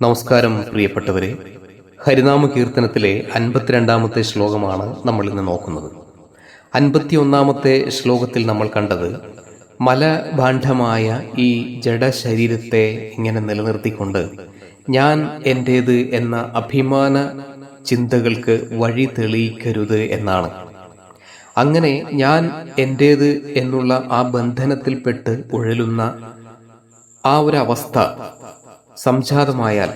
നമസ്കാരം പ്രിയപ്പെട്ടവരെ. ഹരിനാമ കീർത്തനത്തിലെ അൻപത്തിരണ്ടാമത്തെ ശ്ലോകമാണ് നമ്മൾ ഇന്ന് നോക്കുന്നത്. അൻപത്തി ഒന്നാമത്തെ ശ്ലോകത്തിൽ നമ്മൾ കണ്ടത് മലഭാണ്ഡമായ ഈ ജഡശരീരത്തെ ഇങ്ങനെ നിലനിർത്തിക്കൊണ്ട് ഞാൻ എന്റേത് എന്ന അഭിമാന ചിന്തകൾക്ക് വഴി തെളിയിക്കരുത് എന്നാണ്. അങ്ങനെ ഞാൻ എന്റേത് എന്നുള്ള ആ ബന്ധനത്തിൽപ്പെട്ട് ഉഴലുന്ന ആ ഒരു അവസ്ഥ സംജാതമായാൽ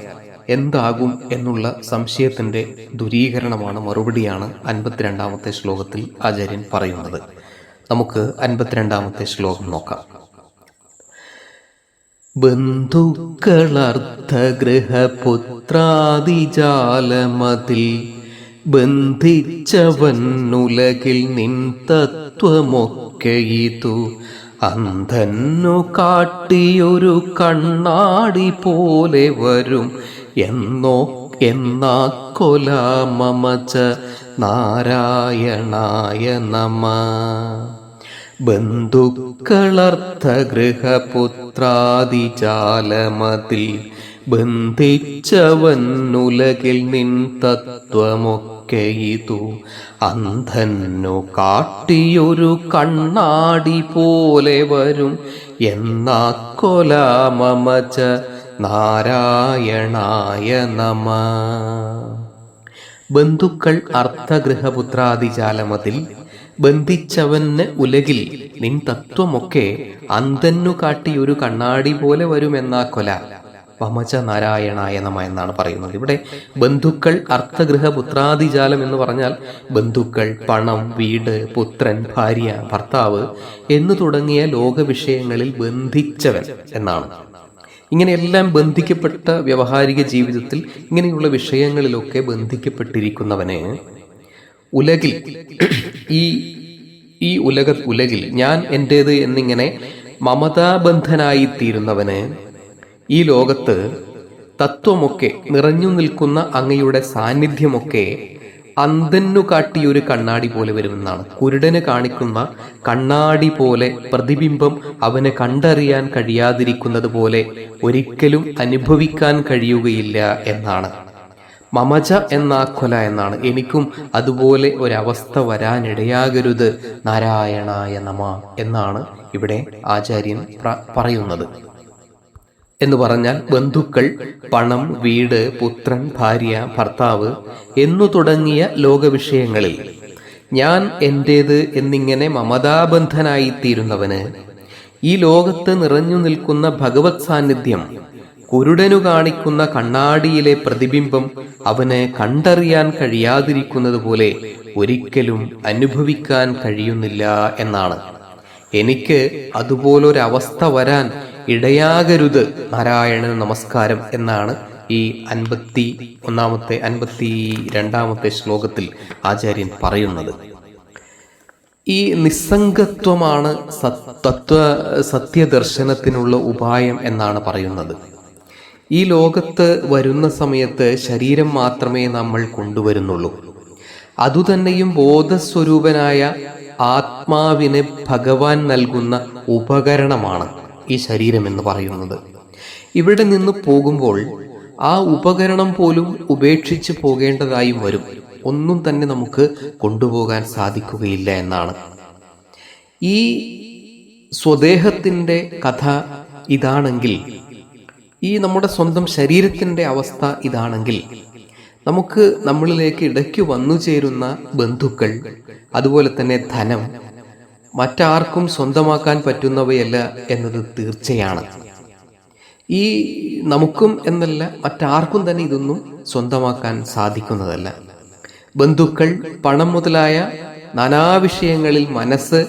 എന്താകും എന്നുള്ള സംശയത്തിന്റെ ദുരീകരണമാണ് മറുപടിയാണ് അൻപത്തിരണ്ടാമത്തെ ശ്ലോകത്തിൽ ആചാര്യൻ പറയുന്നത്. നമുക്ക് അൻപത്തിരണ്ടാമത്തെ ശ്ലോകം നോക്കാം. ബന്ധുക്കളർത്ഥഗൃഹപുത്രാദിജാലമതിൽ ബന്ധിച്ചവന്നുലകിൽ നിൻ തത്വമൊക്കെയിതു അന്ധന്നു കാട്ടിയൊരു കണ്ണാടി പോലെ വരും. എന്നോ എന്നാ കൊല മമച്ച നാരായണായ നമ ബന്ധുക്കളർത്ഥഗൃഹപുത്രാദിജാലമതിൽ ബന്ധിച്ചവന്നുലകിൽ നിൻ തത്വമൊക്കെയിതു അന്ധനു കാട്ടിയൊരു കണ്ണാടി പോലെ വരും. എന്നാ കൊല മമച്ച നാരായണായ നമ. ബന്ധുക്കൾ അർത്ഥഗൃഹപുത്രാദിജാലമതിൽ ബന്ധിച്ചവന് ഉലകിൽ നിൻ തത്വമൊക്കെ അന്തന്നു കാട്ടിയൊരു കണ്ണാടി പോലെ വരുമെന്നാ കൊല. വമച നാരായണായ നമ എന്നാണ് പറയുന്നത്. ഇവിടെ ബന്ധുക്കൾ അർത്ഥഗൃഹ പുത്രാദിജാലം എന്ന് പറഞ്ഞാൽ ബന്ധുക്കൾ പണം വീട് പുത്രൻ ഭാര്യ ഭർത്താവ് എന്നു തുടങ്ങിയ ലോകവിഷയങ്ങളിൽ ബന്ധിച്ചവൻ എന്നാണ്. ഇങ്ങനെയെല്ലാം ബന്ധിക്കപ്പെട്ട വ്യവഹാരിക ജീവിതത്തിൽ ഇങ്ങനെയുള്ള വിഷയങ്ങളിലൊക്കെ ബന്ധിക്കപ്പെട്ടിരിക്കുന്നവന് ഉലകിൽ ഈ ഈ ഉലക ഉലകിൽ ഞാൻ എന്റേത് എന്നിങ്ങനെ മമതാബന്ധനായി തീരുന്നവന് ഈ ലോകത്ത് തത്വമൊക്കെ നിറഞ്ഞു നിൽക്കുന്ന അങ്ങയുടെ സാന്നിധ്യമൊക്കെ അന്തന്നു കാട്ടിയൊരു കണ്ണാടി പോലെ വരുമെന്നാണ്. കുരുടന് കാണിക്കുന്ന കണ്ണാടി പോലെ പ്രതിബിംബം അവന് കണ്ടറിയാൻ കഴിയാതിരിക്കുന്നത് പോലെ ഒരിക്കലും അനുഭവിക്കാൻ കഴിയുകയില്ല എന്നാണ്. മമജ എന്നാക്കൊല കൊല എന്നാണ്. എനിക്കും അതുപോലെ ഒരവസ്ഥ വരാനിടയാകരുത്. നാരായണായ നമ എന്നാണ് ഇവിടെ ആചാര്യൻ പറയുന്നത്. എന്ന് പറഞ്ഞാൽ ബന്ധുക്കൾ പണം വീട് പുത്രൻ ഭാര്യ ഭർത്താവ് എന്നു തുടങ്ങിയ ലോകവിഷയങ്ങളിൽ ഞാൻ എന്റേത് എന്നിങ്ങനെ മമതാബന്ധനായിത്തീരുന്നവന് ഈ ലോകത്ത് നിറഞ്ഞു നിൽക്കുന്ന ഭഗവത് സാന്നിധ്യം കുരുടനു കാണിക്കുന്ന കണ്ണാടിയിലെ പ്രതിബിംബം അവന് കണ്ടറിയാൻ കഴിയാതിരിക്കുന്നത് പോലെ ഒരിക്കലും അനുഭവിക്കാൻ കഴിയുന്നില്ല എന്നാണ്. എനിക്ക് അതുപോലൊരവസ്ഥ വരാൻ ഇടയാകരുത് നാരായണ നമസ്കാരം എന്നാണ് ഈ അൻപത്തി ഒന്നാമത്തെ അൻപത്തി രണ്ടാമത്തെ ശ്ലോകത്തിൽ ആചാര്യൻ പറയുന്നത്. ഈ നിസ്സംഗത്വമാണ് തത്വ സത്യദർശനത്തിനുള്ള ഉപായം എന്നാണ് പറയുന്നത്. ഈ ലോകത്ത് വരുന്ന സമയത്ത് ശരീരം മാത്രമേ നമ്മൾ കൊണ്ടുവരുന്നുള്ളൂ. അതുതന്നെയും ബോധസ്വരൂപനായ ആത്മാവിന് ഭഗവാൻ നൽകുന്ന ഉപകരണമാണ്. ഈ ശരീരം എന്ന് പറയുന്നത്. ഇവിടെ നിന്ന് പോകുമ്പോൾ ആ ഉപകരണം പോലും ഉപേക്ഷിച്ച് പോകേണ്ടതായും വരും. ഒന്നും തന്നെ നമുക്ക് കൊണ്ടുപോകാൻ സാധിക്കുകയില്ല എന്നാണ്. ഈ സ്വദേഹത്തിന്റെ കഥ ഇതാണെങ്കിൽ ഈ നമ്മുടെ സ്വന്തം ശരീരത്തിന്റെ അവസ്ഥ ഇതാണെങ്കിൽ നമുക്ക് നമ്മളിലേക്ക് ഇടയ്ക്ക് വന്നു ചേരുന്ന ബന്ധുക്കൾ അതുപോലെ തന്നെ ധനം മറ്റാർക്കും സ്വന്തമാക്കാൻ പറ്റുന്നവയല്ല എന്നത് തീർച്ചയാണ്. ഈ നമുക്കും എന്നല്ല മറ്റാർക്കും തന്നെ ഇതൊന്നും സ്വന്തമാക്കാൻ സാധിക്കുന്നതല്ല. ബന്ധുക്കൾ പണം മുതലായ നാനാ വിഷയങ്ങളിൽ മനസ്സ്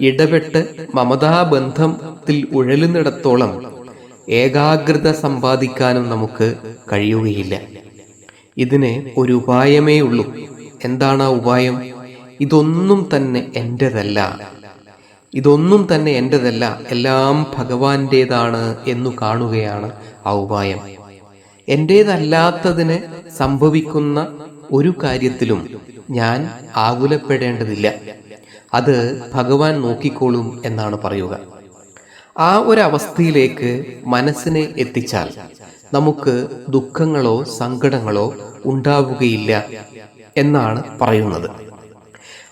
ഇടപെട്ട് മമതാബന്ധത്തിൽ ഉഴലുന്നിടത്തോളം ഏകാഗ്രത സമ്പാദിക്കാനും നമുക്ക് കഴിയുകയില്ല. ഇതിന് ഒരു ഉപായമേ ഉള്ളൂ. എന്താണ് ആ ഉപായം? ഇതൊന്നും തന്നെ എന്റെതല്ല ഇതൊന്നും തന്നെ എന്റെതല്ല എല്ലാം ഭഗവാന്റേതാണ് എന്നു കാണുകയാണ് ആ ഉപായം. എന്റേതല്ലാത്തതിന് സംഭവിക്കുന്ന ഒരു കാര്യത്തിലും ഞാൻ ആകുലപ്പെടേണ്ടതില്ല. അത് ഭഗവാൻ നോക്കിക്കോളും എന്നാണ് പറയുക. ആ ഒരു അവസ്ഥയിലേക്ക് മനസ്സിനെ എത്തിച്ചാൽ നമുക്ക് ദുഃഖങ്ങളോ സങ്കടങ്ങളോ ഉണ്ടാവുകയില്ല എന്നാണ് പറയുന്നത്.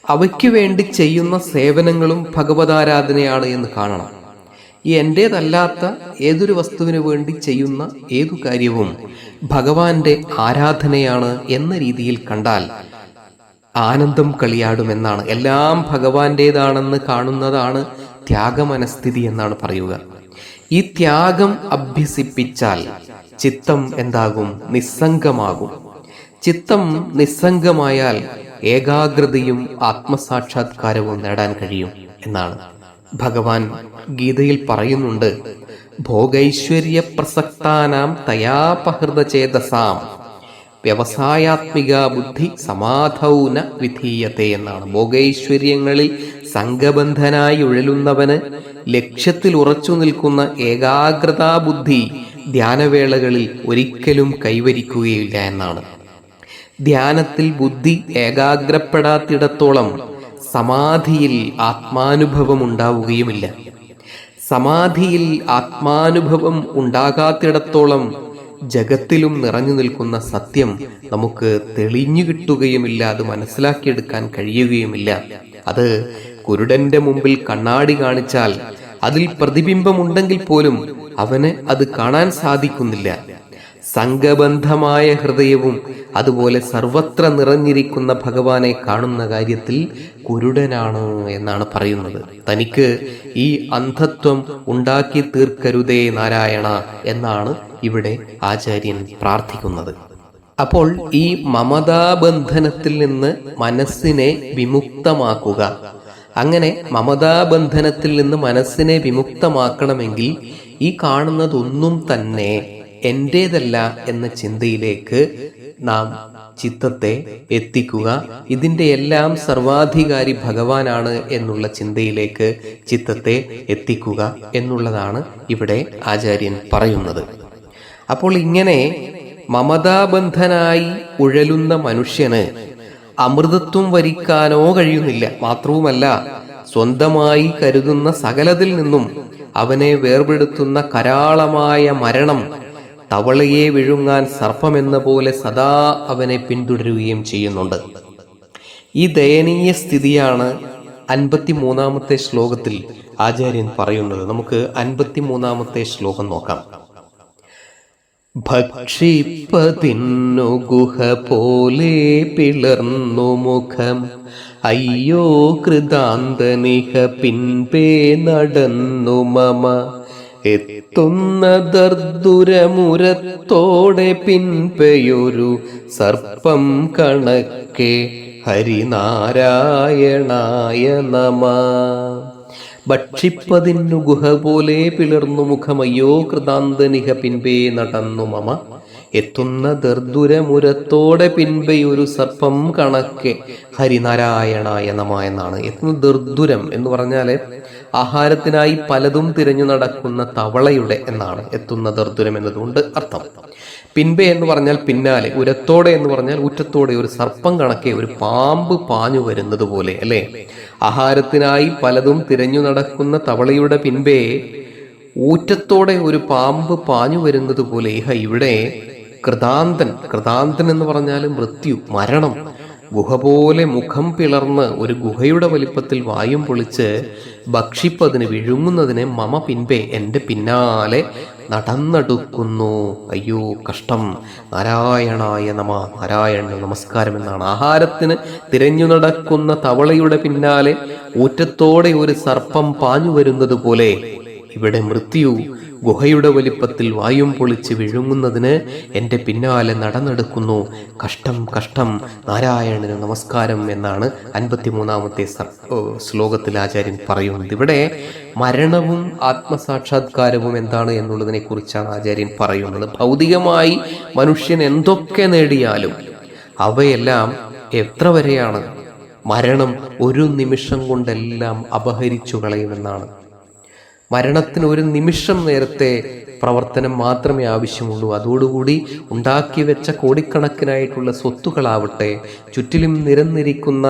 അവയ്ക്ക് വേണ്ടി ചെയ്യുന്ന സേവനങ്ങളും ഭഗവതാരാധനയാണ് എന്ന് കാണണം. ഈ എന്റേതല്ലാത്ത ഏതൊരു വസ്തുവിനു വേണ്ടി ചെയ്യുന്ന ഏതു കാര്യവും ഭഗവാന്റെ ആരാധനയാണ് എന്ന രീതിയിൽ കണ്ടാൽ ആനന്ദം കളിയാടുമെന്നാണ്. എല്ലാം ഭഗവാന്റേതാണെന്ന് കാണുന്നതാണ് ത്യാഗമനസ്ഥിതി എന്നാണ് പറയുക. ഈ ത്യാഗം അഭ്യസിപ്പിച്ചാൽ ചിത്തം എന്താകും? നിസ്സംഗമാകും. ചിത്തം നിസ്സംഗമായാൽ ഏകാഗ്രതയും ആത്മസാക്ഷാത്കാരവും നേടാൻ കഴിയും എന്നാണ്. ഭഗവാൻ ഗീതയിൽ പറയുന്നുണ്ട് ഭോഗൈശ്വര്യ പ്രസക്താനാം തയാപഹൃതചേതസാം. വ്യവസായാത്മിക ബുദ്ധി സമാധൗന വിധീയത്തെ എന്നാണ്. ഭോഗൈശ്വര്യങ്ങളിൽ സംഘബന്ധനായി ഉഴലുന്നവന് ലക്ഷ്യത്തിൽ ഉറച്ചു നിൽക്കുന്ന ഏകാഗ്രതാ ബുദ്ധി ധ്യാനവേളകളിൽ ഒരിക്കലും കൈവരിക്കുകയില്ല എന്നാണ്. ധ്യാനത്തിൽ ബുദ്ധി ഏകാഗ്രപ്പെടാത്തിടത്തോളം സമാധിയിൽ ആത്മാനുഭവം ഉണ്ടാവുകയുമില്ല. സമാധിയിൽ ആത്മാനുഭവം ഉണ്ടാകാത്തിടത്തോളം ജഗത്തിലും നിറഞ്ഞു നിൽക്കുന്ന സത്യം നമുക്ക് തെളിഞ്ഞു കിട്ടുകയുമില്ല അത് മനസ്സിലാക്കിയെടുക്കാൻ കഴിയുകയുമില്ല. അത് കുരുടന്റെ മുമ്പിൽ കണ്ണാടി കാണിച്ചാൽ അതിൽ പ്രതിബിംബമുണ്ടെങ്കിൽ പോലും അവന് അത് കാണാൻ സാധിക്കുന്നില്ല. സംഘബന്ധമായ ഹൃദയവും അതുപോലെ സർവത്ര നിറഞ്ഞിരിക്കുന്ന ഭഗവാനെ കാണുന്ന കാര്യത്തിൽ കുരുടനാണ് എന്നാണ് പറയുന്നത്. തനിക്ക് ഈ അന്ധത്വം ഉണ്ടാക്കി തീർക്കരുതേ നാരായണ എന്നാണ് ഇവിടെ ആചാര്യൻ പ്രാർത്ഥിക്കുന്നത്. അപ്പോൾ ഈ മമതാബന്ധനത്തിൽ നിന്ന് മനസ്സിനെ വിമുക്തമാക്കുക. അങ്ങനെ മമതാബന്ധനത്തിൽ നിന്ന് മനസ്സിനെ വിമുക്തമാക്കണമെങ്കിൽ ഈ കാണുന്നതൊന്നും തന്നെ എന്റേതല്ല എന്ന ചിന്തയിലേക്ക് നാം ചിത്തത്തെ എത്തിക്കുക. ഇതിന്റെ എല്ലാം സർവാധികാരി ഭഗവാനാണ് എന്നുള്ള ചിന്തയിലേക്ക് ചിത്തത്തെ എത്തിക്കുക എന്നുള്ളതാണ് ഇവിടെ ആചാര്യൻ പറയുന്നത്. അപ്പോൾ ഇങ്ങനെ മമതാബന്ധനായി ഉഴലുന്ന മനുഷ്യന് അമൃതത്വം വരിക്കാനോ കഴിയുന്നില്ല. മാത്രവുമല്ല സ്വന്തമായി കരുതുന്ന സകലതിൽ നിന്നും അവനെ വേർപെടുത്തുന്ന കരാളമായ മരണം തവളയെ വിഴുങ്ങാൻ സർപ്പമെന്ന പോലെ സദാ അവനെ പിന്തുടരുകയും ചെയ്യുന്നുണ്ട്. ഈ ദയനീയ സ്ഥിതിയാണ് അൻപത്തി മൂന്നാമത്തെ ശ്ലോകത്തിൽ ആചാര്യൻ പറയുന്നത്. നമുക്ക് അൻപത്തി മൂന്നാമത്തെ ശ്ലോകം നോക്കാം. ഭക്ഷിപ്പതിന്നു ഗുഹ പോലെ പിളർന്നു മുഖം. അയ്യോ കൃതാന്തനിഹ പിൻപേ നടന്നു മമ. എത്തുന്ന ദർദുരമുരത്തോടെ പിൻപെയൊരു സർപ്പം കണക്കെ ഹരിനാരായണായ നമ. ഭക്ഷിപ്പതിന്നു ഗുഹ പോലെ പിളർന്നു മുഖമയ്യോ കൃതാന്തനിഹ പിൻപേ നടന്നു മമ. എത്തുന്ന ദർദുരമുരത്തോടെ പിൻപയൊരു സർപ്പം കണക്കെ. ഹരിനാരായണായ നമ എന്നാണ്. എത്തുന്ന ദർദുരം എന്ന് പറഞ്ഞാൽ ആഹാരത്തിനായി പലതും തിരഞ്ഞു നടക്കുന്ന തവളയുടെ എന്നാണ്. എത്തുന്ന ദർദുരം എന്നതുകൊണ്ട് അർത്ഥം. പിൻപ എന്ന് പറഞ്ഞാൽ പിന്നാലെ ഉരത്തോടെ എന്ന് പറഞ്ഞാൽ ഉറ്റത്തോടെ ഒരു സർപ്പം കണക്കെ ഒരു പാമ്പ് പാഞ്ഞു വരുന്നത് പോലെ അല്ലേ? ആഹാരത്തിനായി പലതും തിരഞ്ഞു നടക്കുന്ന തവളയുടെ പിൻപേ ഊറ്റത്തോടെ ഒരു പാമ്പ് പാഞ്ഞു വരുന്നത് പോലെ ഇഹ ഇവിടെ കൃതാന്തൻ കൃതാന്തൻ എന്ന് പറഞ്ഞാൽ മൃത്യു മരണം. ഗുഹ പോലെ മുഖം പിളർന്ന് ഒരു ഗുഹയുടെ വലിപ്പത്തിൽ വായും പൊളിച്ച് ഭക്ഷിപ്പതിന് വിഴുങ്ങുന്നതിന് മമ പിൻപേ എന്റെ പിന്നാലെ നടന്നെടുക്കുന്നു. അയ്യോ കഷ്ടം. നാരായണായ നമ നാരായണ നമസ്കാരം എന്നാണ് ആഹാരത്തിന് തിരഞ്ഞു നടക്കുന്ന തവളയുടെ പിന്നാലെ ഊറ്റത്തോടെ ഒരു സർപ്പം പാഞ്ഞു വരുന്നത് പോലെ ഇവിടെ മൃത്യു ഗുഹയുടെ വലിപ്പത്തിൽ വായും പൊളിച്ച് വിഴുങ്ങുന്നതിന് എന്റെ പിന്നാലെ നടന്നെടുക്കുന്നു. കഷ്ടം കഷ്ടം. നാരായണന് നമസ്കാരം എന്നാണ് അൻപത്തിമൂന്നാമത്തെ ശ്ലോകത്തിൽ ആചാര്യൻ പറയുന്നത്. ഇവിടെ മരണവും ആത്മസാക്ഷാത്കാരവും എന്താണ് എന്നുള്ളതിനെ കുറിച്ചാണ് ആചാര്യൻ പറയുന്നത്. ഭൗതികമായി മനുഷ്യൻ എന്തൊക്കെ നേടിയാലും അവയെല്ലാം എത്ര വരെയാണ്? മരണം ഒരു നിമിഷം കൊണ്ടെല്ലാം അപഹരിച്ചു കളയുമെന്നാണ്. മരണത്തിന് ഒരു നിമിഷം നേരത്തെ പ്രവർത്തനം മാത്രമേ ആവശ്യമുള്ളൂ. അതോടുകൂടി ഉണ്ടാക്കി വെച്ച കോടിക്കണക്കിനായിട്ടുള്ള സ്വത്തുക്കളാവട്ടെ ചുറ്റിലും നിരന്നിരിക്കുന്ന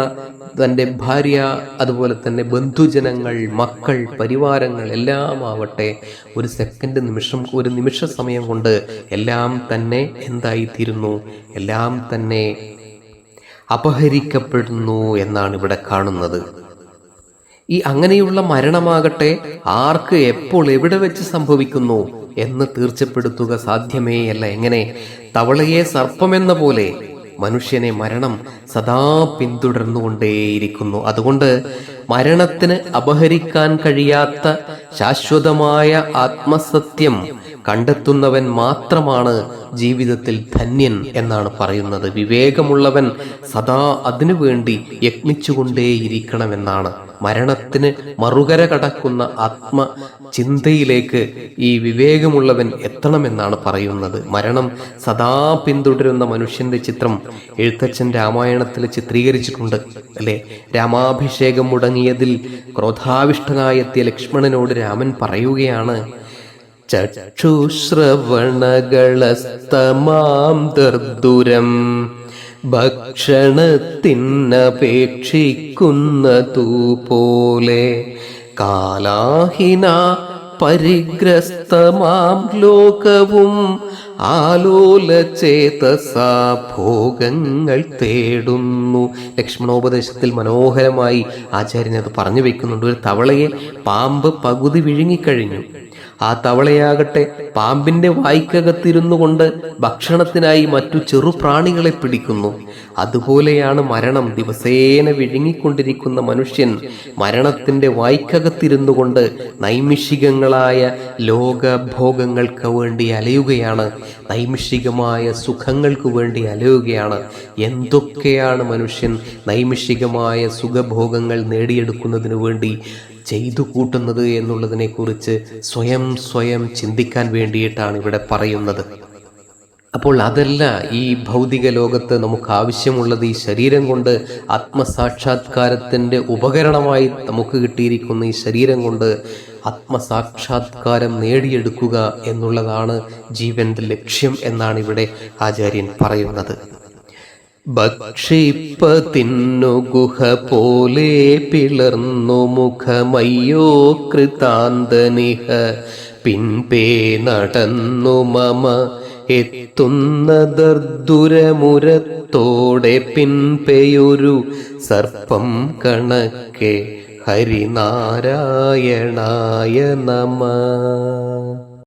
തന്റെ ഭാര്യ അതുപോലെ തന്നെ ബന്ധുജനങ്ങൾ മക്കൾ പരിവാരങ്ങൾ എല്ലാം ആവട്ടെ ഒരു സെക്കൻഡ് നിമിഷം ഒരു നിമിഷ സമയം കൊണ്ട് എല്ലാം തന്നെ എന്തായിത്തീരുന്നു? എല്ലാം തന്നെ അപഹരിക്കപ്പെടുന്നു എന്നാണ് ഇവിടെ കാണുന്നത്. ഈ അങ്ങനെയുള്ള മരണമാകട്ടെ ആർക്ക് എപ്പോൾ എവിടെ വെച്ച് സംഭവിക്കുന്നു എന്ന് തീർച്ചപ്പെടുത്തുക സാധ്യമേയല്ല. എങ്ങനെ? തവളയെ സർപ്പമെന്ന പോലെ മനുഷ്യനെ മരണം സദാ പിന്തുടർന്നുകൊണ്ടേയിരിക്കുന്നു. അതുകൊണ്ട് മരണത്തിന് അപഹരിക്കാൻ കഴിയാത്ത ശാശ്വതമായ ആത്മസത്യം കണ്ടെത്തുന്നവൻ മാത്രമാണ് ജീവിതത്തിൽ ധന്യൻ എന്നാണ് പറയുന്നത്. വിവേകമുള്ളവൻ സദാ അതിനുവേണ്ടി യത്നിച്ചുകൊണ്ടേയിരിക്കണമെന്നാണ്. മരണത്തിന് മറുകര കടക്കുന്ന ആത്മ ചിന്തയിലേക്ക് ഈ വിവേകമുള്ളവൻ എത്തണമെന്നാണ് പറയുന്നത്. മരണം സദാ പിന്തുടരുന്ന മനുഷ്യന്റെ ചിത്രം എഴുത്തച്ഛൻ രാമായണത്തിൽ ചിത്രീകരിച്ചിട്ടുണ്ട് അല്ലെ? രാമാഭിഷേകം മുടങ്ങിയതിൽ ക്രോധാവിഷ്ടനായെത്തിയ ലക്ഷ്മണനോട് രാമൻ പറയുകയാണ് ചക്ഷുശ്രവണകളസ്തമാം ദർദുരം. ഭക്ഷണത്തിനപേക്ഷിക്കുന്നതു പോലെ കാലാഹിന പരിഗ്രസ്തമാം ലോകവും ആലോല ചേതസാ ഭോഗങ്ങൾ തേടുന്നു. ലക്ഷ്മണോപദേശത്തിൽ മനോഹരമായി ആചാര്യനത് പറഞ്ഞു വെക്കുന്നുണ്ട്. ഒരു തവളയെ പാമ്പ് പകുതി വിഴുങ്ങിക്കഴിഞ്ഞു. ആ തവളയാകട്ടെ പാമ്പിന്റെ വായ്ക്കകത്തിരുന്നു കൊണ്ട് ഭക്ഷണത്തിനായി മറ്റു ചെറുപ്രാണികളെ പിടിക്കുന്നു. അതുപോലെയാണ് മരണം. ദിവസേന വിഴുങ്ങിക്കൊണ്ടിരിക്കുന്ന മനുഷ്യൻ മരണത്തിന്റെ വായ്ക്കകത്തിരുന്നു കൊണ്ട് നൈമിഷികങ്ങളായ ലോകഭോഗങ്ങൾക്ക് വേണ്ടി അലയുകയാണ്. നൈമിഷികമായ സുഖങ്ങൾക്ക് വേണ്ടി അലയുകയാണ്. എന്തൊക്കെയാണ് മനുഷ്യൻ നൈമിഷികമായ സുഖഭോഗങ്ങൾ നേടിയെടുക്കുന്നതിനു വേണ്ടി ചെയ്തു കൂട്ടുന്നത് എന്നുള്ളതിനെക്കുറിച്ച് സ്വയം സ്വയം ചിന്തിക്കാൻ വേണ്ടിയിട്ടാണ് ഇവിടെ പറയുന്നത്. അപ്പോൾ അതല്ല ഈ ഭൗതിക ലോകത്ത് നമുക്ക് ആവശ്യമുള്ളത് ഈ ശരീരം കൊണ്ട് ആത്മസാക്ഷാത്കാരത്തിന്റെ ഉപകരണമായി നമുക്ക് കിട്ടിയിരിക്കുന്ന ഈ ശരീരം കൊണ്ട് ആത്മസാക്ഷാത്കാരം നേടിയെടുക്കുക എന്നുള്ളതാണ് ജീവന്റെ ലക്ഷ്യം എന്നാണ് ഇവിടെ ആചാര്യൻ പറയുന്നത്. ഭക്ഷിപ്പതിന്നു ഗുഹ പോലെ പിളർന്നു മുഖമയ്യോ കൃതാന്തനിഹ. പിൻപേ നടന്നു മമ എത്തുന്ന ദർദുരമുരത്തോടെ പിൻപെയൊരു സർപ്പം കണക്കെ ഹരിനാരായണായ നമ.